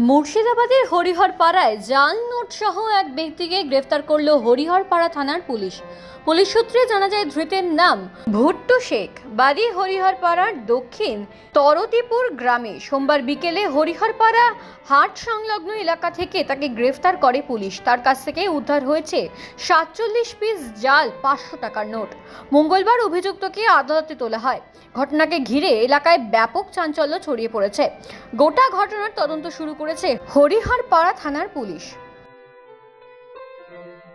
মুর্শিদাবাদের হরিহরপাড়ায় জাল সহ এক ব্যক্তিকে গ্রেফতার করল হরিহরপাড়া থানার পুলিশ। পুলিশ সূত্রে জানা যায়, ধৃতের নাম ভুট্টু শেখ। বাড়ি হরিহরপাড়ার দক্ষিণ তরতিপুর গ্রামে সোমবার বিকেলে হরিহরপাড়া হাট সংলগ্ন এলাকা থেকে তাকে গ্রেফতার করে পুলিশ। তার কাছ থেকে উদ্ধার হয়েছে সাতচল্লিশ পিস জাল, পাঁচশো টাকার নোট। মঙ্গলবার অভিযুক্তকে আদালতে তোলা হয়। ঘটনাকে ঘিরে এলাকায় ব্যাপক চাঞ্চল্য ছড়িয়ে পড়েছে। গোটা ঘটনার তদন্ত শুরু করেছে হরিহরপাড়া থানার পুলিশ। Thank you.